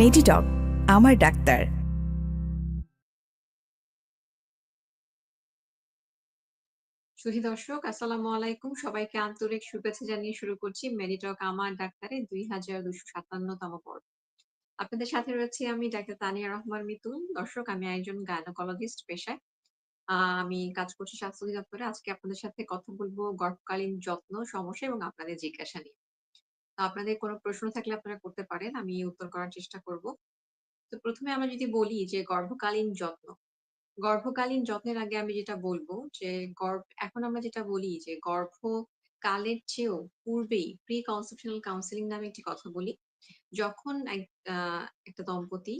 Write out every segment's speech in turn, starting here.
মেডিটক আমার ডাক্তার। সুধী দর্শক, আসসালামু আলাইকুম। সবাইকে আন্তরিক শুভেচ্ছা জানিয়ে শুরু করছি মেডিটক আমার ডাক্তারে দুই হাজার দুশো সাতান্নতম পর্ব। আপনাদের সাথে রয়েছে আমি ডাক্তার তানিয়া রহমান মিতুল। দর্শক, আমি একজন গাইনোকোলজিস্ট পেশায়। আমি কাজ করছি স্বাস্থ্য অধিদপ্তরে। আজকে আপনাদের সাথে কথা বলব গর্ভকালীন যত্ন সমস্যা এবং আপনাদের জিজ্ঞাসা নিয়ে। আপনাদের কোনো প্রশ্ন থাকলে আপনারা করতে পারেন, আমি উত্তর করার চেষ্টা করব। তো প্রথমে আমরা যদি বলি যে গর্ভকালীন যত্ন, গর্ভকালীন যত্নের আগে আমি যেটা বলব যে গর্ভ, এখন আমরা যেটা বলি যে গর্ভকালের চেয়েও পূর্বেই প্রি কনসেপশনাল কাউন্সিলিং নামে একটি কথা বলি, যখন একটা দম্পতি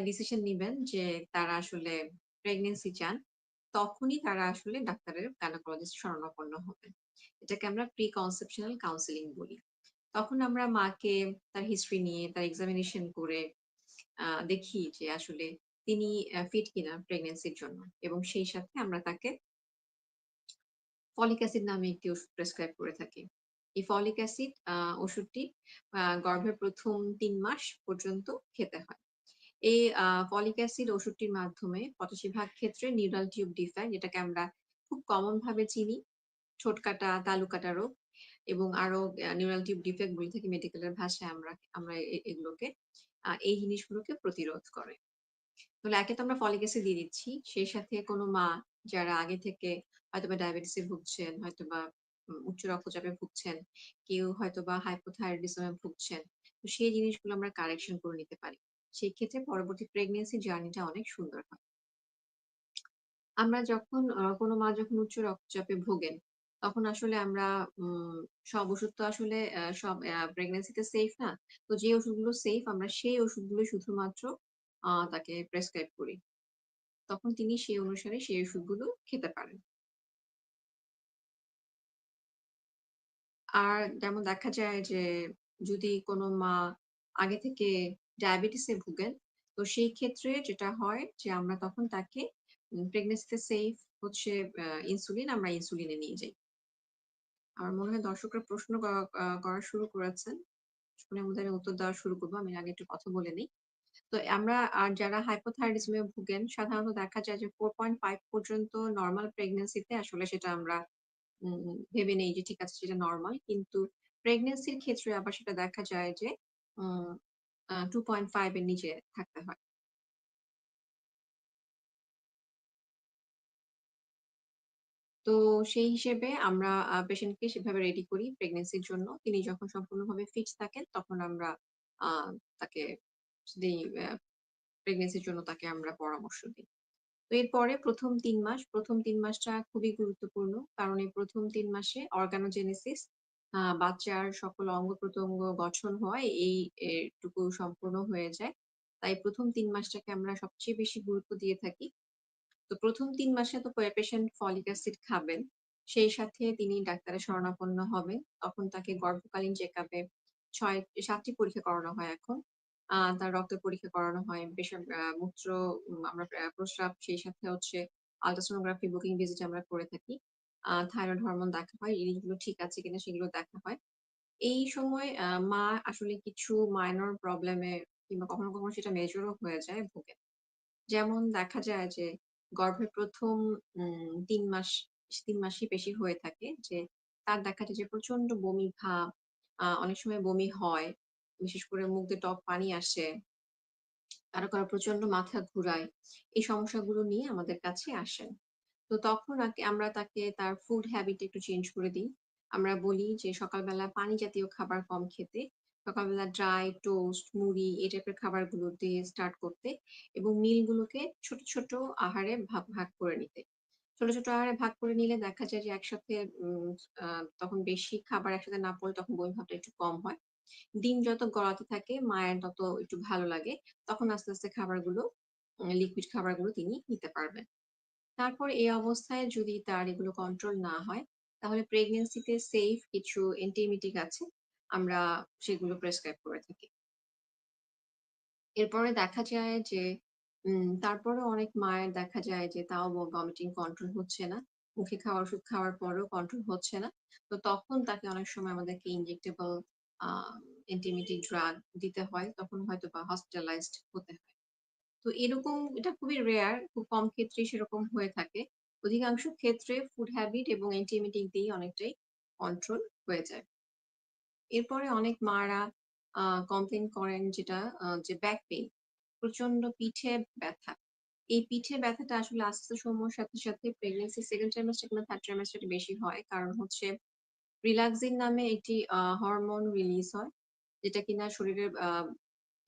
ডিসিশন নেবেন যে তারা আসলে প্রেগনেন্সি চান, তখনই তারা আসলে ডাক্তারের গাইনোকোলজিস্ট শরণাপন্ন হবেন। এটাকে আমরা প্রি কনসেপশনাল কাউন্সিলিং বলি। তখন আমরা মাকে তার হিস্ট্রি নিয়ে, তার এক্সামিনেশন করে দেখি যে আসলে তিনি ফিট কিনা প্রেগনেন্সির জন্য এবং সেই সাথে আমরা তাকে ফলিক অ্যাসিড নামে একটি ওষুধ প্রেসক্রাইব করে থাকি। এই ফলিক অ্যাসিড ওষুধটি গর্ভের প্রথম তিন মাস পর্যন্ত খেতে হয়। এই ফলিক অ্যাসিড ওষুধটির মাধ্যমে পঁচাশি ভাগ ক্ষেত্রে নিউরাল টিউব ডিফেক্ট যেটাকে আমরা খুব কমন ভাবে চিনি ছোট কাটা তালু কাটা রোগ এবং আরও নিউরাল টিউব ডিফেক্ট বলে থাকি মেডিকেলের ভাষায় আমরা আমরা এগুলোকে এই জিনিসগুলোকে প্রতিরোধ করে। তাহলে একে তো আমরা ফলিক অ্যাসিড দিয়ে দিচ্ছি, সেই সাথে কোনো মা যারা আগে থেকে হয়তোবা ডায়াবেটিসে ভুগছেন, হয়তোবা উচ্চ রক্তচাপে ভুগছেন, কেউ হয়তোবা হাইপোথাইরয়েডিজমে ভুগছেন, তো সেই জিনিসগুলো আমরা কারেকশন করে নিতে পারি। সেই ক্ষেত্রে পরবর্তী প্রেগনেন্সি জার্নিটা অনেক সুন্দর হয়। আমরা যখন কোনো মা যখন উচ্চ রক্তচাপে ভোগেন তখন আসলে আমরা উম, সব ওষুধ তো আসলে আহ, সব প্রেগনেন্সিতে সেফ না? তো যে ওষুধগুলো সেফ আমরা সেই ওষুধগুলো শুধুমাত্র আহ, তাকে প্রেসক্রাইব করি। তখন তিনি সেই অনুসারে সেই ওষুধগুলো খেতে পারেন। আর যেমন দেখা যায় যে যদি কোনো মা আগে থেকে ডায়াবেটিসে ভুগেন তো সেই ক্ষেত্রে যেটা হয় যে আমরা তখন তাকে প্রেগনেন্সিতে সেফ হচ্ছে ইনসুলিন আমরা ইনসুলিনে নিয়ে যাই। আমার মনে হয় দর্শকরা প্রশ্ন করা শুরু করেছেন। আমি উত্তর দেওয়া শুরু করব, আমি আগে একটু কথা বলে নিই। তো আমরা, আর যারা হাইপোথাইরয়েডিজমে ভুগেন, সাধারণত দেখা যায় যে ফোর পয়েন্ট ফাইভ পর্যন্ত নর্মাল প্রেগনেন্সিতে আসলে সেটা আমরা ভেবে নেই যে ঠিক আছে সেটা নর্মাল কিন্তু প্রেগনেন্সির ক্ষেত্রে আবার সেটা দেখা যায় যে টু পয়েন্ট ফাইভ এর নিচে থাকতে হয়। তো সেই হিসেবে আমরা পেশেন্টকে সেভাবে রেডি করি প্রেগনেন্সির জন্য। তিনি যখন সম্পূর্ণভাবে ফিট থাকেন, তখন আমরা তাকে দিই প্রেগনেন্সির জন্য তাকে আমরা পরামর্শ দিই। তো এরপরে প্রথম তিন মাস, প্রথম তিন মাসটা খুবই গুরুত্বপূর্ণ। কারণ এই প্রথম তিন মাসে অর্গানোজেনেসিস বাচ্চার সকল অঙ্গ প্রত্যঙ্গ গঠন হয়, এই, এটুকু সম্পূর্ণ হয়ে যায়। তাই প্রথম তিন মাসটাকে আমরা সবচেয়ে বেশি গুরুত্ব দিয়ে থাকি। তো প্রথম তিন মাসে তো পেশেন্ট ফলিক অ্যাসিড খাবেন। সেই সাথে তিনি ডাক্তারের শরণাপন্ন হবেন। তখন তাকে গর্ভকালীন চেক আপে ছয় সাতটি পরীক্ষা করানো হয় এখন। তার রক্ত পরীক্ষা করানো হয় আহ, মূত্র আমরা প্রস্রাব সেই সাথে হচ্ছে আলট্রাসোনোগ্রাফি বুকিং ভিজিট আমরা করে থাকি। থাইরয়েড হরমোন দেখা হয় জিনিসগুলো ঠিক আছে কিনা সেগুলো দেখা হয়। এই সময় মা আসলে কিছু মাইনর প্রবলেমে কিংবা কখনো কখনো সেটা মেজরও হয়ে যায় ভোগে। যেমন দেখা যায় যে গর্ভের প্রথম তিন মাস, তিন মাসই বেশি হয়ে থাকে যে, তার দেখা যায় যে প্রচণ্ড বমি ভাব অনেক সময় বমি হয়, বিশেষ করে মুখ দিয়ে টক পানি আসে কারও কারও প্রচণ্ড মাথা ঘুরায়, এই সমস্যাগুলো নিয়ে আমাদের কাছে আসেন। তো তখন আমরা তাকে তার ফুড হ্যাবিট একটু চেঞ্জ করে দিই। আমরা বলি যে, সকালবেলা পানি জাতীয় খাবার কম খেতে সকালবেলা ড্রাই টোস্ট মুড়ি এই টাইপের খাবারগুলো দিয়ে স্টার্ট করতে এবং মিলগুলোকে ছোট ছোট আহারে ভাগ ভাগ করে নিতে। ছোট ছোট আহারে ভাগ করে নিলে দেখা যায় যে একসাথে তখন বেশি খাবার একসাথে না পড়লে তখন বমি ভাবটা একটু কম হয়। দিন যত গড়াতে থাকে, মায়ের তত একটু ভালো লাগে, তখন আস্তে আস্তে খাবারগুলো লিকুইড খাবারগুলো তিনি নিতে পারবেন। তারপর এই অবস্থায় যদি তার এগুলো কন্ট্রোল না হয়, তাহলে প্রেগনেন্সিতে সেফ কিছু অ্যান্টিমিটিক আছে। আমরা সেগুলো প্রেসক্রাইব করে থাকি এরপরে দেখা যায় যে তারপরে অনেক মায়ের দেখা যায় যে তাও ভমিটিং কন্ট্রোল হচ্ছে না মুখে খাওয়া ওষুধ খাওয়ার পরেও কন্ট্রোল হচ্ছে না তো তখন তাকে অনেক সময় আমাদেরকে ইনজেক্টেবল আ অ্যান্টি-এমিটিক ড্রাগ দিতে হয়, তখন হয়তো বা হসপিটালাইজড হতে হয়। তো এরকম এটা খুবই রেয়ার, খুব কম ক্ষেত্রেই সেরকম হয়ে থাকে। অধিকাংশ ক্ষেত্রে ফুড হ্যাবিট এবং অ্যান্টি-এমিটিক দিয়েই অনেকটাই কন্ট্রোল হয়ে যায়। এরপরে অনেক মারা আ কমপ্লেইন করেন যেটা যে ব্যাক পেইন, প্রচণ্ড পিঠে ব্যথা। এই পিঠে ব্যথাটা আসলে আস্তে, সময়ের সাথে, সাথে প্রেগন্যান্সি 2nd ট্রাইমেস্টার কিংবা 3rd ট্রাইমেস্টারে বেশি হয়। কারণ হচ্ছে রিল্যাক্সিন নামে একটি হরমোন রিলিজ হয়। যেটা কিনা শরীরের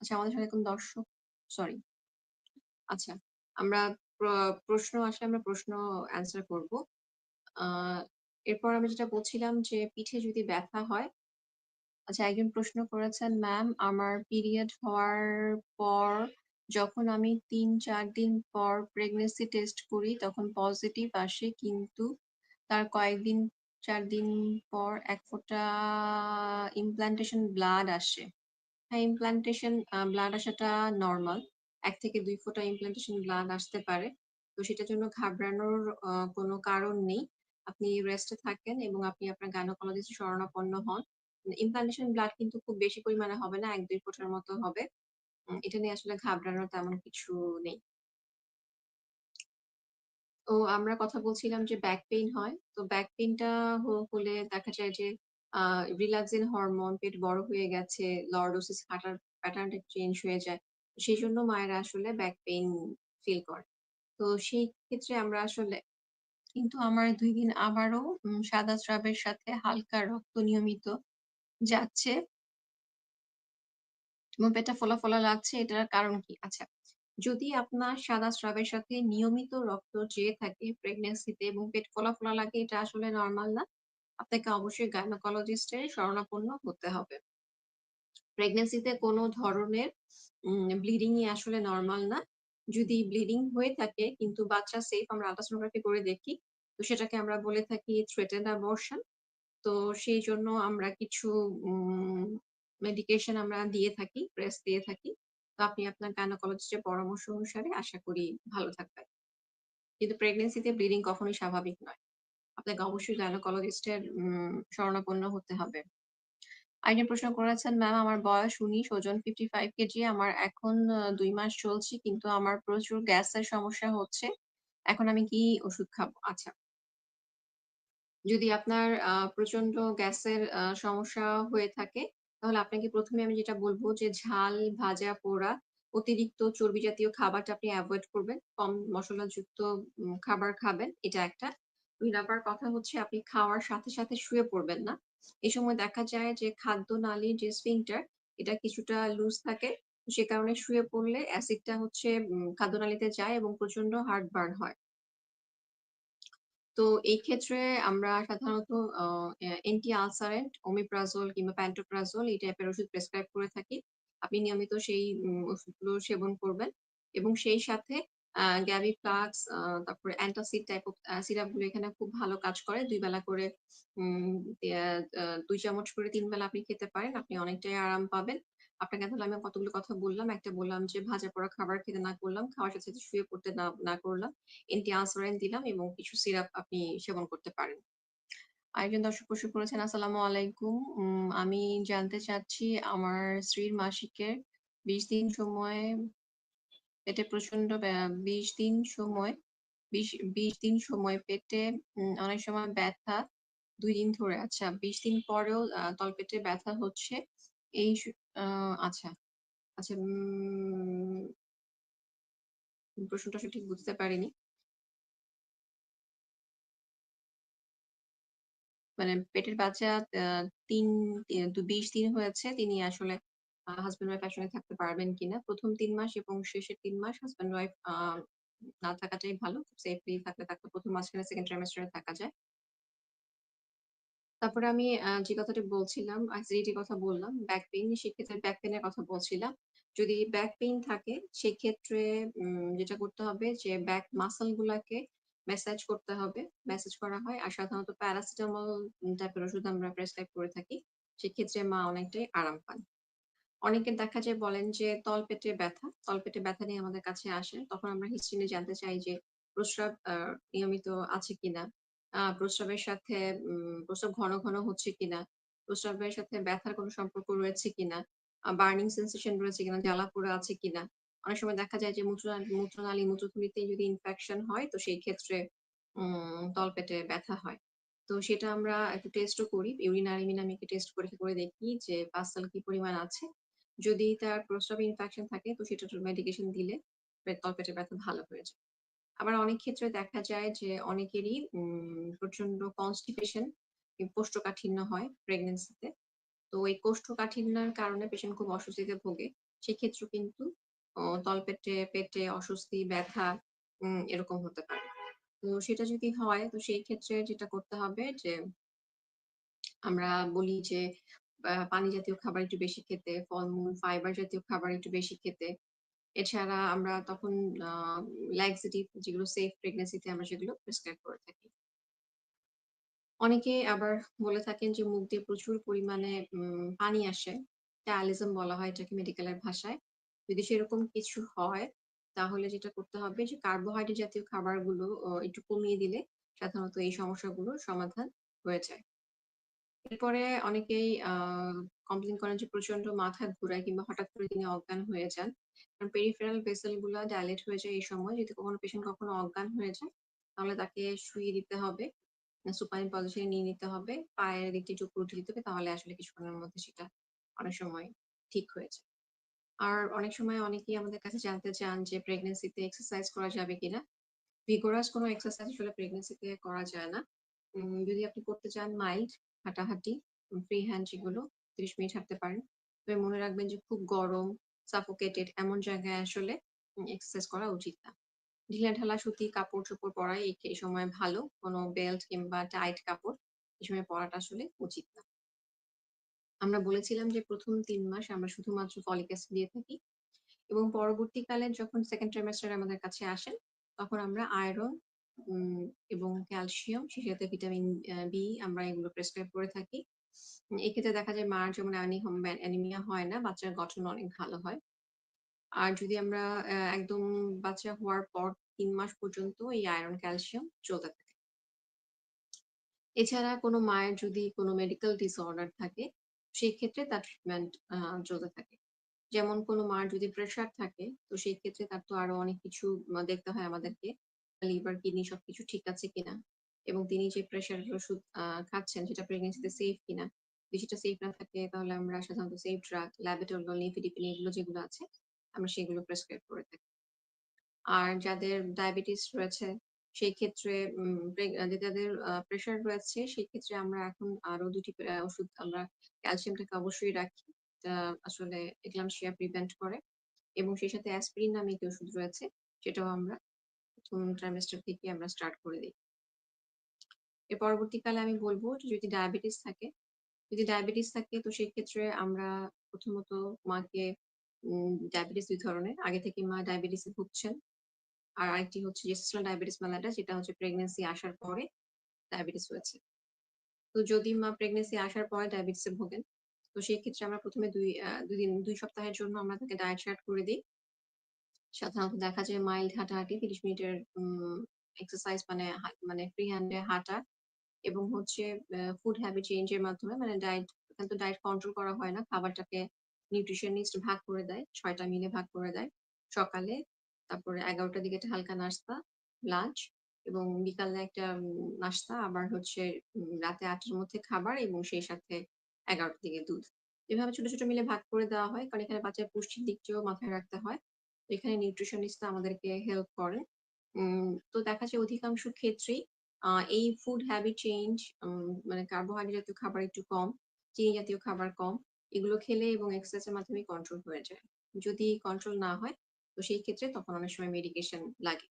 আচ্ছা আমাদের সাথে এখন দর্শক সরি। আচ্ছা, আমরা প্রশ্ন আসলে আমরা প্রশ্ন অ্যান্সার করব। এরপর আমি যেটা বলছিলাম যে পিঠে যদি ব্যথা হয় আচ্ছা একজন প্রশ্ন করেছেন, "ম্যাম আমার পিরিয়ড হওয়ার পর যখন আমি ৩-৪ দিন পর প্রেগনেন্সি টেস্ট করি তখন পজিটিভ আসে কিন্তু তার কয়েকদিন ৪ দিন পর এক ফোঁটা ইমপ্ল্যান্টেশন ব্লাড আসে।" হ্যাঁ, ইমপ্ল্যান্টেশন আ ব্লাড আসাটা নর্মাল এক থেকে দুই ফোঁটা ইমপ্ল্যান্টেশন ব্লাড আসতে পারে। তো সেটার জন্য ঘাবড়ানোর কোনো কারণ নেই। আপনি রেস্টে থাকেন এবং আপনি আপনার গাইনোকোলজিস্ট শরণাপন্ন হন। ইমপ্ল্যান্টেশন ব্লাড কিন্তু খুব বেশি পরিমাণে হবে না। ১-২ ফোঁটার মতো হবে। এটা নিয়ে আসলে ঘাবড়ানোর তেমন কিছু নেই। তো আমরা কথা বলছিলাম যে ব্যাক পেইন হয়। তো ব্যাক পেইনটা হলে দেখা যায় যে রিল্যাক্সিন হরমোন, পেট বড় হয়ে গেছে, লর্ডোসিস হাঁটার প্যাটার্নটা চেঞ্জ হয়ে যায়। সেই জন্য মায়েরা আসলে ব্যাক পেইন ফিল করে। তো সেই ক্ষেত্রে আমরা আসলে কিন্তু আমার দুই দিন আবারও সাদা স্রাবের সাথে হালকা রক্ত নিয়মিত যাচ্ছে। এবং পেটটা ফোলা, ফোলা লাগছে এটার কারণ কি? আচ্ছা, যদি আপনার সাদা স্রাবের সাথে নিয়মিত রক্ত চেয়ে থাকে প্রেগন্যান্সিতে এবং পেট ফোলা, ফোলা লাগে এটা আসলে নরমাল না। আপনাকে অবশ্যই গাইনোকোলজিস্ট এর শরণাপন্ন হতে হবে। প্রেগন্যান্সিতে কোনো ধরনের উম ব্লিডিং ই আসলে নর্মাল না। যদি ব্লিডিং হয়ে থাকে কিন্তু বাচ্চা সেফ আমরা আল্ট্রাসোনোগ্রাফি করে দেখি। তো সেটাকে আমরা বলে থাকি থ্রেটেন্ড অ্যাবরশন। তো সেই জন্য আমরা কিছু মেডিকেশন আমরা দিয়ে থাকি, প্রেস দিয়ে থাকি। তো আপনি আপনার গাইনোকোলজিস্ট এর পরামর্শ অনুসারে আশা করি ভালো থাকবেন। কিন্তু প্রেগন্যান্সিতে ব্লিডিং কখনোই স্বাভাবিক নয়। আপনাকে অবশ্যই গাইনোকোলজিস্ট এর উম শরণাপন্ন হতে হবে। আরেকজন প্রশ্ন করেছেন, "ম্যাম আমার বয়স ১৯, ওজন 55 কেজি। আমার এখন ২ মাস চলছে কিন্তু আমার প্রচুর গ্যাসের সমস্যা হচ্ছে। এখন আমি কি ওষুধ খাব?" আচ্ছা। যদি আপনার প্রচণ্ড গ্যাসের সমস্যা হয়ে থাকে, তাহলে আপনাকে প্রথমে আমি যেটা বলব যে ঝাল, ভাজা, পোড়া, অতিরিক্ত চর্বি জাতীয় খাবারটা আপনি অ্যাভয়েড করবেন। কম মসলাযুক্ত উম খাবার খাবেন, এটা একটা। ২ নাম্বার কথা হচ্ছে আপনি খাওয়ার সাথে, সাথে শুয়ে পড়বেন না। এ সময় দেখা যায় যে খাদ্যনালীর যে স্ফিংটার এটা কিছুটা লুজ থাকে। সে কারণে শুয়ে পড়লে অ্যাসিডটা হচ্ছে খাদ্যনালীতে যায় এবং প্রচণ্ড হার্ট বার্ন হয়। তো এই ক্ষেত্রে আমরা সাধারণত অ্যান্টি আলসারেন্ট, ওমিপ্রাজোল কিংবা প্যান্টোপ্রাজোল এই টাইপের ওষুধ প্রেসক্রাইব করে থাকি। আপনি নিয়মিত সেই ওষুধগুলো সেবন করবেন এবং সেই সাথে আ গ্যাভিপ্লাক্স আ তারপরে অ্যান্টাসিড টাইপ অফ আ সিরাপগুলো এখানে খুব ভালো কাজ করে। ২ বেলা করে ২ চামচ করে ৩ বেলা আপনি খেতে পারেন। আপনি অনেকটাই আরাম পাবেন। আপনাকে তাহলে আমি কতগুলো কথা বললাম। একটা বললাম যে ভাজা পোড়া খাবার খেতে না করলাম, খাওয়ার সাথে, শুয়ে পড়তে না না করলাম। অ্যান্টি আলসারেন্ট দিলাম এবং কিছু সিরাপ আপনি সেবন করতে পারেন। আরেকজন দর্শক প্রশ্ন করেছেন, "আসসালামু আলাইকুম। আমি জানতে চাচ্ছি আমার স্ত্রীর মাসিকের ২০ দিন সময় পেটে প্রচণ্ড ২০ দিন সময় ২০ ২০ দিন সময় পেটে অনেক সময় ব্যথা ২ দিন ধরে। আচ্ছা ২০ দিন পরেও তলপেটে ব্যথা হচ্ছে। এই আচ্ছা, আচ্ছা প্রশ্নটা আসলে ঠিক বুঝতে পারিনি। মানে পেটের বাচ্চা আ ৩ তি ২০ দিন হয়েছে। তিনি আসলে আ হাসব্যান্ড ওয়াইফ একসঙ্গে থাকতে পারবেন কিনা। ১ম ৩ মাস এবং শেষের তিন মাস হাসব্যান্ড ওয়াইফ না থাকাটাই ভালো। সেফলি থাকলে, থাকতে প্রথম মাঝখানে 2nd ট্রাইমেস্টার থাকা যায়। তারপরে আমি যে কথাটি বলছিলাম, অ্যাসিডিটির কথা বললাম, ব্যাক পেইন সেক্ষেত্রে ব্যাক পেইন কথা বলছিলাম। যদি ব্যাক পেইন থাকে সেক্ষেত্রে উম যেটা করতে হবে যে ব্যাক মাসল গুলাকে ম্যাসাজ করতে হবে। ম্যাসাজ করা হয়। আর সাধারণত প্যারাসিটামল টাইপের ওষুধ আমরা প্রেসক্রাইব করে থাকি। সেক্ষেত্রে মা অনেকটাই আরাম পান। অনেকে দেখা যায় বলেন যে তলপেটে ব্যথা, তলপেটে ব্যথা নিয়ে আমাদের কাছে আসে। তখন আমরা হিস্ট্রি জানতে চাই যে প্রস্রাব নিয়মিত আছে কিনা? প্রস্রাবের সাথে প্রস্রাব ঘন, ঘন হচ্ছে কিনা? প্রস্রাবের সাথে ব্যথার কোনো সম্পর্ক রয়েছে কিনা, বার্নিং সেনসেশন রয়েছে কিনা, জ্বালা-পোড়া আছে কিনা। অনেক সময় দেখা যায় যে মূত্রনালী মূত্রথলিতে যদি ইনফেকশন হয় তো সেই ক্ষেত্রে তলপেটে ব্যথা হয়। তো সেটা আমরা একটু টেস্টও করি। ইউরিনারিমিন আমি একটু টেস্ট পরীক্ষা করে দেখি যে পাস্তাল কি পরিমাণ আছে। যদি তার প্রস্রাবে ইনফেকশন থাকে তো সেটা মেডিকেশন দিলে পে তলপেটের ব্যথা ভালো হয়ে যায়। আবার অনেক ক্ষেত্রে দেখা যায় যে অনেকেরই প্রচণ্ড কনস্টিপেশন, কোষ্ঠকাঠিন্য হয় প্রেগন্যান্সিতে। তো এই কোষ্ঠকাঠিন্যের কারণে পেশেন্ট খুব অস্বস্তিতে ভোগে। সেক্ষেত্রে কিন্তু তলপেটে, পেটে অস্বস্তি, ব্যথা এরকম হতে পারে। তো সেটা যদি হয় তো সেই ক্ষেত্রে যেটা করতে হবে যে আমরা বলি যে পানি জাতীয় খাবার একটু বেশি খেতে, ফলমূল, ফাইবার জাতীয় খাবার একটু বেশি খেতে। এছাড়া আমরা তখন laxative যেগুলো সেফ প্রেগন্যান্সি তে আমরা সেগুলো প্রেসক্রাইব করে থাকি। অনেকে আবার বলে থাকেন যে, মুখ দিয়ে প্রচুর পরিমাণে পানি আসে। চায়ালিজম বলা হয় এটাকে মেডিকেলের ভাষায়। যদি সেরকম কিছু হয়, তাহলে যেটা করতে হবে যে কার্বোহাইড্রেট জাতীয় খাবারগুলো একটু কমিয়ে দিলে সাধারণত এই সমস্যাগুলোর সমাধান হয়ে যায়। এরপরে অনেকেই আ কমপ্লেইন করেন যে প্রচণ্ড মাথা ঘুরায় কিংবা হঠাৎ করে তিনি অজ্ঞান হয়ে যান। কারণ পেরিফেরাল ভেসেলগুলা ডাইলেট হয়ে যায় এই সময়। যদি কখনো পেশেন্ট কখনো অজ্ঞান হয়ে যায় তাহলে তাকে শুইয়ে দিতে হবে। আ সুপাইন পজিশন নিয়ে নিতে হবে। পায়ের দিকটা একটু উঠে দিতে হবে। তাহলে আসলে কিছুক্ষণের মধ্যে সেটা অনেক সময় ঠিক হয়ে যায়। আর অনেক সময় অনেকেই আমাদের কাছে জানতে চান যে প্রেগন্যান্সি তে এক্সারসাইজ করা যাবে কিনা? ভিগোরাস কোনো এক্সারসাইজ আসলে প্রেগন্যান্সি তে করা যায় না। যদি আপনি করতে চান মাইল্ড হাঁটাহাঁটি, ফ্রি হ্যান্ড যেগুলো ৩০ মিনিট হাঁটতে পারেন। তবে মনে রাখবেন যে খুব গরম, সাফোকেটেড এমন জায়গায় আসলে এক্সারসাইজ করা উচিত না। ঢিলাঢালা সুতি কাপড়-চোপড় পরাই এই সময় ভালো। কোনো বেল্ট কিংবা টাইট কাপড় এই সময় পরাটা আসলে উচিত না। আমরা বলেছিলাম যে ১ম ৩ মাস আমরা শুধুমাত্র ফলিক অ্যাসিড দিয়ে থাকি এবং পরবর্তীকালে যখন সেকেন্ড ট্রাইমেস্টার আমাদের কাছে আসেন তখন আমরা আয়রন এবং ক্যালসিয়াম সেই সাথে ভিটামিন বি আমরা এগুলো প্রেসক্রাইব করে থাকি। এক্ষেত্রে দেখা যায় মার যেমন অ্যানিমিয়া হয় না, বাচ্চার গঠন অনেক ভালো হয়। আর যদি আমরা একদম বাচ্চা হওয়ার পর ৩ মাস পর্যন্ত এই আয়রন, ক্যালসিয়াম চলতে থাকে। এছাড়া কোনো মায়ের যদি কোনো মেডিকেল ডিসঅর্ডার থাকে, সেই ক্ষেত্রে তার ট্রিটমেন্ট চলতে থাকে। যেমন কোনো মার যদি প্রেশার থাকে, তো সেই ক্ষেত্রে তার তো আরও অনেক কিছু দেখতে হয় আমাদেরকে। লিভার, কিডনি সবকিছু ঠিক আছে কিনা এবং তিনি যে প্রেশারের ওষুধ খাচ্ছেন সেটা প্রেগন্যান্সিতে সেফ কিনা। সেটা সেফ না থাকে তাহলে আমরা সাধারণত সেফ ড্রাগ, ল্যাবেটোলল, নিফিডিপিন এগুলো যেগুলো আছে আমরা সেগুলো প্রেসক্রাইব করে থাকি। আর যাদের ডায়াবেটিস রয়েছে সেই ক্ষেত্রে যাদের প্রেশার রয়েছে সেই ক্ষেত্রে আমরা এখন আরও দুটি ওষুধ আমরা ক্যালসিয়ামটাকে অবশ্যই রাখি। আসলে এক্লাম্পসিয়া প্রিভেন্ট করে এবং সেই সাথে অ্যাসপিরিন নামে একটি ওষুধ রয়েছে সেটাও আমরা প্রথম ট্রাইমেস্টার থেকে আমরা স্টার্ট করে দেই। এর পরবর্তীকালে আমি বলব যদি ডায়াবেটিস থাকে, যদি ডায়াবেটিস থাকে তো সেই ক্ষেত্রে আমরা প্রথমত মাকে ডায়াবেটিস ২ ধরনের। আগে থেকে মা ডায়াবেটিসে ভুগছেন। আর আরেকটি হচ্ছে gestational diabetes mellitus যেটা হচ্ছে প্রেগন্যান্সি আসার পরে ডায়াবেটিস হয়েছে। তো যদি মা প্রেগনেন্সি আসার পরে ডায়াবেটিসে ভোগেন, তো সেই ক্ষেত্রে আমরা ১ম এ ২ আ ২ দিন দুই সপ্তাহের জন্য আমরা তাকে ডায়েট চার্ট করে দিই সাধারণত দেখা যায় মাইল্ড হাঁটাহাঁটি ৩০ মিনিটের এক্সারসাইজ মানে মানে ফ্রি হ্যান্ড হাঁটা এবং হচ্ছে ফুড হ্যাবিট চেঞ্জ এর মাধ্যমে মানে ডায়েট এখানে তো ডায়েট কন্ট্রোল করা হয় না। খাবারটাকে নিউট্রিশনিস্ট ভাগ করে দেয়। ছয়টা মিলে ভাগ করে দেয়। সকালে, তারপরে ১১ টার দিকে একটা হালকা নাস্তা, লাঞ্চ এবং বিকালে একটা নাস্তা আবার হচ্ছে রাতে আটটার মধ্যে খাবার এবং সেই সাথে ১১ টার দিকে দুধ। এভাবে ছোট, ছোট মিলে ভাগ করে দেওয়া হয়। কারণ এখানে বাচ্চার পুষ্টির দিকটিও মাথায় রাখতে হয়। এখানে নিউট্রিশনিস্ট আমাদেরকে হেল্প করে তো দেখা যায় অধিকাংশ ক্ষেত্রেই এই ফুড হ্যাবিট চেঞ্জ মানে কার্বোহাইড্রেট জাতীয় খাবার একটু কম, চিনি জাতীয় খাবার কম। এগুলো খেলে এবং এক্সারসাইজ এর মাধ্যমে কন্ট্রোল হয়ে যায়। যদি কন্ট্রোল না হয় তো সেই ক্ষেত্রে তখন অনেক সময় মেডিকেশন লাগে।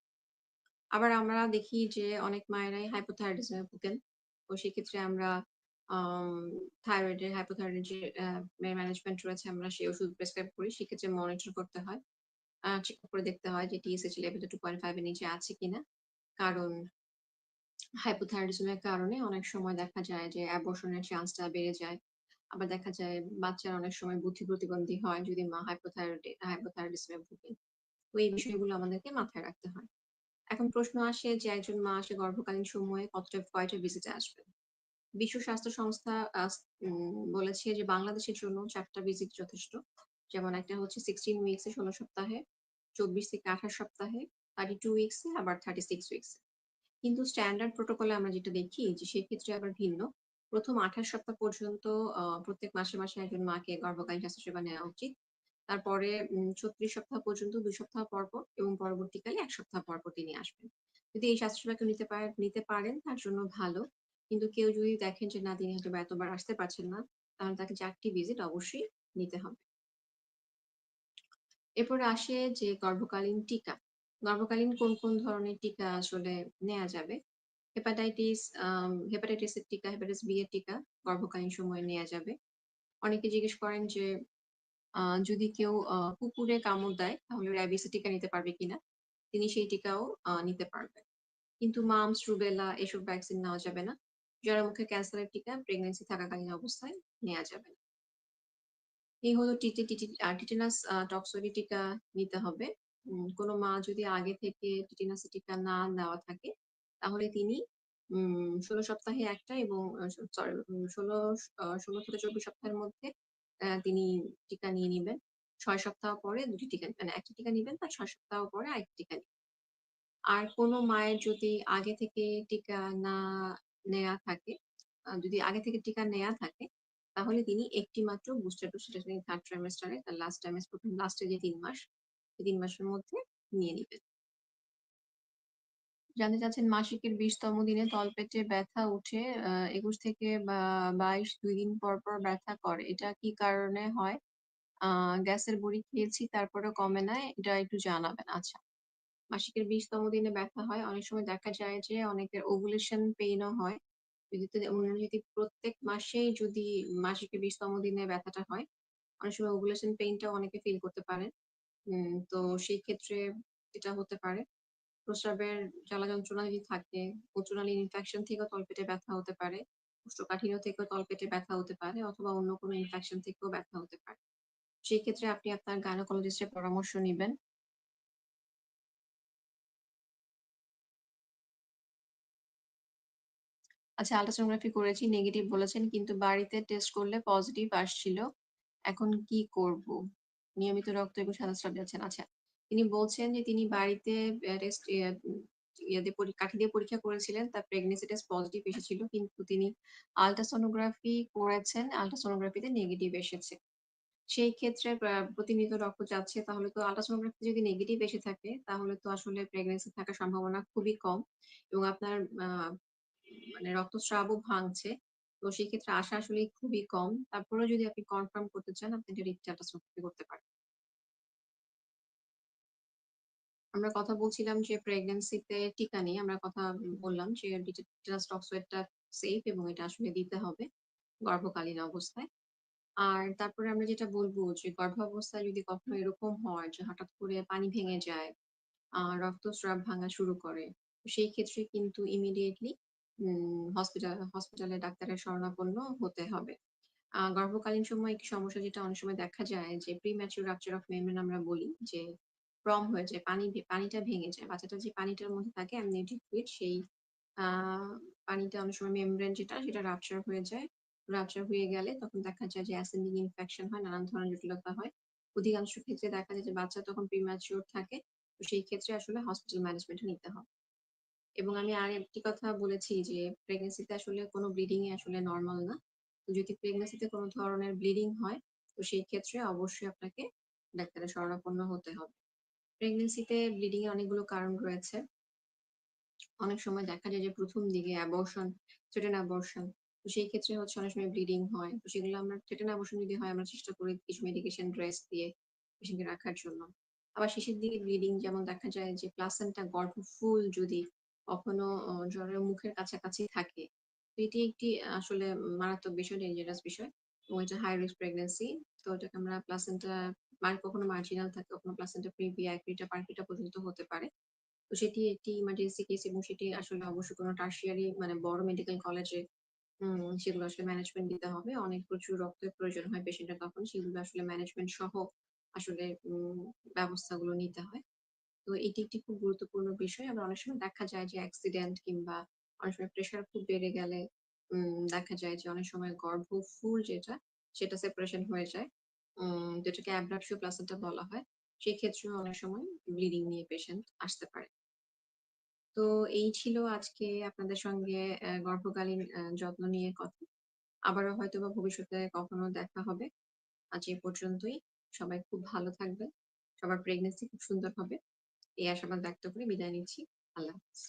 আবার আমরা দেখি যে অনেক মায়েরাই হাইপোথাইরয়েডিজম ভোগেন। তো সেক্ষেত্রে আমরা আম থাইরয়েড এর হাইপোথাইরয়েড যে ম্যানেজমেন্ট রয়েছে আমরা সেই ওষুধ প্রেসক্রাইব করি। সেক্ষেত্রে মনিটর করতে হয়। চেক করে দেখতে হয় যে TSH লেভেলটা 2.5 এর নিচে আছে কিনা। কারণ হাইপোথাইরয়েডিজম এর কারণে অনেক সময় দেখা যায় যে অ্যাবর্শন এর চান্সটা বেড়ে যায়। আবার দেখা যায় বাচ্চারা অনেক সময় বুদ্ধি প্রতিবন্ধী হয় যদি মা হাইপোথাইরয়েড হাইপোথাইরয়েডিজম ভোগে। তো এই বিষয়গুলো আমাদেরকে মাথায় রাখতে হয়। এখন প্রশ্ন আসে যে একজন মা আসে গর্ভকালীন সময়ে কতটা কয়টা ভিজিটে আসবে বিশ্ব স্বাস্থ্য সংস্থা বলেছে যে বাংলাদেশের জন্য ৪ টা ভিজিট যথেষ্ট। যেমন একটা হচ্ছে 16 উইকস ১৬ সপ্তাহে, ২৪ থেকে ২৮ সপ্তাহে, 32 উইকস এ আবার 36 উইকস এ। কিন্তু স্ট্যান্ডার্ড প্রোটোকল আমরা যেটা দেখি যে সেক্ষেত্রে আবার ভিন্ন। ১ম ২৮ সপ্তাহ পর্যন্ত প্রত্যেক মাসে, মাসে একজন মাকে গর্ভকালীন স্বাস্থ্যসেবা নেওয়া উচিত। তারপরে ছত্রিশ সপ্তাহ পর্যন্ত ২ সপ্তাহ পর, পর এবং পরবর্তীকালে এক সপ্তাহ পর, পর তিনি আসবেন। যদি এই স্বাস্থ্যসেবা কেউ নিতে পারে নিতে পারেন তার জন্য ভালো। কিন্তু কেউ যদি দেখেন যে না তিনি হয়তো এতবার আসতে পারছেন না, তাহলে তাকে চারটি ভিজিট অবশ্যই নিতে হবে। এরপরে আসে যে গর্ভকালীন টিকা। গর্ভকালীন কোন, কোন ধরনের টিকা আসলে নেয়া যাবে? হেপাটাইটিস হেপাটাইটিস এর টিকা, হেপাটাইটিস বি এর টিকা গর্ভকালীন সময়ে নেয়া যাবে। অনেকে জিজ্ঞেস করেন যে যদি কেউ কুকুরে কামড় দেয় তাহলে র‍্যাবিস এর টিকা নিতে পারবে কিনা? তিনি সেই টিকাও নিতে পারবেন। কিন্তু মামস রুবেলা এসব ভ্যাকসিন নেওয়া যাবে না। জরায়ুমুখে ক্যান্সারের টিকা প্রেগন্যান্সি থাকাকালীন অবস্থায় নেয়া যাবে না। এই হলো টিটি টিটি টিটেনাস টক্সোরি টিকা নিতে হবে। কোন মা যদি আগে থেকে টিটেনাসের টিকা না নেওয়া থাকে, তাহলে তিনি ১৬ সপ্তাহে একটা এবং সরি উম ১৬ আ ১৬ থেকে ২৪ সপ্তাহের মধ্যে তিনি টিকা নিয়ে নিবেন। ছয় সপ্তাহ পরে ২ টি টিকা মানে ১ টা টিকা নিবেন, তার ছয় সপ্তাহ পরে আরেকটি টিকা নিবেন। আর কোন মায়ের যদি আগে থেকে টিকা না নেয়া থাকে, যদি আগে থেকে টিকা নেয়া থাকে, তাহলে তিনি একটি মাত্র বুস্টার ডোজ সেটা তিনি 3rd ট্রাইমেস্টার তার লাস্ট ট্রাইমেস্টার লাস্টের যে ৩ মাস, ৩ মাসের মধ্যে নিয়ে নিবেন। জানতে চাচ্ছেন মাসিকের বিশতম দিনে তলপেটে ব্যথা উঠে ২১ থেকে বা ২২ ২ দিন পর, পর ব্যথা করে। এটা কি কারণে হয়? গ্যাসের বড়ি খেয়েছি তারপরে কমে নাই, এটা একটু জানাবেন। আচ্ছা। মাসিকের বিশতম দিনে ব্যথা হয়। অনেক সময় দেখা যায় যে অনেকের ওভুলেশন পেইনও হয়। যদি যদি প্রত্যেক মাসেই যদি মাসিকের বিশতম দিনে ব্যথাটা হয়, অনেক সময় ওভুলেশন পেইন টাও অনেকে ফিল করতে পারেন। তো সেই ক্ষেত্রে এটা হতে পারে। প্রস্রাবের জ্বালা যন্ত্রণা যদি থাকে, প্রচুরালিন ইনফেকশন থেকেও তলপেটে ব্যথা হতে পারে। কোষ্ঠকাঠিন্য থেকেও তলপেটে ব্যথা হতে পারে অথবা অন্য কোনো ইনফেকশন থেকেও ব্যথা হতে পারে। সেক্ষেত্রে আপনি আপনার গাইনোকোলজিস্ট এর পরামর্শ নেবেন আচ্ছা আল্ট্রাসোনোগ্রাফি করেছি, নেগেটিভ বলেছেন কিন্তু বাড়িতে টেস্ট করলে পজিটিভ আসছিল। এখন কি করব? নিয়মিত রক্ত এবং সাদা স্রাব যাচ্ছেন। আচ্ছা। তিনি বলছেন যে তিনি বাড়িতে ইয়া কাঠি দিয়ে পরীক্ষা করেছিলেন। তার প্রেগন্যান্সি টেস্ট পজিটিভ এসেছিল। কিন্তু তিনি আল্ট্রাসোনোগ্রাফি করেছেন। আল্ট্রাসোনোগ্রাফিতে নেগেটিভ এসেছে। সেই ক্ষেত্রে প্রা প্রতিনিয়ত রক্ত যাচ্ছে, তাহলে তো আল্ট্রাসোনোগ্রাফি যদি নেগেটিভ এসে থাকে, তাহলে তো আসলে প্রেগনেন্সি থাকার সম্ভাবনা খুবই কম এবং আপনার মানে রক্তস্রাবও ভাঙছে। তো সেই ক্ষেত্রে আশা আসলে খুবই কম। তারপরেও যদি আপনি কনফার্ম করতে চান আপনি রিপিট আল্ট্রাসোনোগ্রাফি করতে পারেন। আমরা কথা বলছিলাম যে প্রেগন্যান্সি তে টিকা নিয়ে আমরা কথা বললাম যে ডিটে টেটানাস টক্সোয়েডটা সেফ এবং এটা আসলে দিতে হবে গর্ভকালীন অবস্থায়। আর তারপরে আমরা যেটা বলব যে গর্ভাবস্থায় যদি কখনো এরকম হয় যে হঠাৎ করে পানি ভেঙে যায়, রক্তস্রাব ভাঙা শুরু করে। সেই ক্ষেত্রে কিন্তু ইমিডিয়েটলি হসপিটাল হসপিটালে ডাক্তারের শরণাপন্ন হতে হবে। গর্ভকালীন সময় একটি সমস্যা যেটা অনেক সময় দেখা যায় যে প্রিম্যাচুর রাপচার অফ মেমব্রেন আমরা বলি যে প্রম হয়ে যায়। পানি পানিটা ভেঙে যায়। বাচ্চাটা যে পানিটার মধ্যে থাকে অ্যামনিওটিক ফ্লুইড সেই পানিটা অনেক সময় মেমব্রেন যেটা সেটা রাপচার হয়ে যায়। রাপচার হয়ে গেলে তখন দেখা যায় যে অ্যাসেন্ডিং ইনফেকশন হয়, নানান ধরনের জটিলতা হয়। অধিকাংশ ক্ষেত্রে দেখা যায় যে বাচ্চা তখন প্রিম্যাচিউর থাকে। তো সেই ক্ষেত্রে আসলে হসপিটাল ম্যানেজমেন্ট নিতে হবে। এবং আমি আর একটি কথা বলেছি যে প্রেগন্যান্সি তে আসলে কোনো ব্লিডিং ই আসলে নরমাল না। যদি প্রেগন্যান্সি তে কোনো ধরনের ব্লিডিং হয়, তো সেই ক্ষেত্রে অবশ্যই আপনাকে ডাক্তারের শরণাপন্ন হতে হবে। প্রেগন্যান্সি তে ব্লিডিং এর অনেকগুলো কারণ রয়েছে। অনেক সময় দেখা যায় যে প্রথম দিকে অ্যাবর্শন থ্রেটেন অ্যাবরশন। তো সেই ক্ষেত্রে হচ্ছে অনেক সময় ব্লিডিং হয়। তো সেগুলো আমরা থ্রেটেন অ্যাবরশন যদি হয় আমরা চেষ্টা করি কিছু মেডিকেশন ড্রেস দিয়ে পেশেন্টকে রাখার জন্য। আবার শেষের দিকে ব্লিডিং যেমন দেখা যায় যে প্লাসেন্টা গর্ভফুল যদি কখনো জ্বরের মুখের কাছাকাছি থাকে। এটি একটি আসলে মারাত্মক বিষয়, ডেঞ্জারাস বিষয় এবং এটা হাই রিস্ক প্রেগনেন্সি তো এটাকে আমরা প্লাসেন্টা মার কখনো মার্জিনাল থাকে, কখনো প্লাসেন্টা প্রিভিয়া, অ্যাক্রিটা, পারকিটা পর্যন্ত হতে পারে। তো সেটি একটি ইমার্জেন্সি কেস এবং সেটি আসলে অবশ্যই কোনো টার্সিয়ারি মানে বড় মেডিকেল কলেজে সেগুলো আসলে ম্যানেজমেন্ট দিতে হবে। অনেক প্রচুর রক্তের প্রয়োজন হয় পেশেন্টের তখন। সেগুলো আসলে ম্যানেজমেন্ট সহ আসলে ব্যবস্থাগুলো নিতে হয়। তো এটি একটি খুব গুরুত্বপূর্ণ বিষয়। আবার অনেক সময় দেখা যায় যে অ্যাক্সিডেন্ট কিংবা অনেক সময় প্রেশার খুব বেড়ে গেলে, উম দেখা যায় যে অনেক সময় গর্ভ ফুল যেটা, সেটা সেপারেশন হয়ে যায়। উম যেটাকে অ্যাব্রাপশন প্লাসেন্টা বলা হয়। সেক্ষেত্রেও অনেক সময় ব্লিডিং নিয়ে পেশেন্ট আসতে পারে। তো এই ছিল আজকে আপনাদের সঙ্গে গর্ভকালীন অ্যা যত্ন নিয়ে কথা। আবারও হয়তোবা ভবিষ্যতে কখনো দেখা হবে। আজ এ পর্যন্তই। সবাই খুব ভালো থাকবেন। সবার প্রেগনেন্সি খুব সুন্দর হবে। এই আশাবাদ ব্যক্ত করে বিদায় নিচ্ছি। আল্লাহ হাফেজ।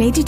মেডি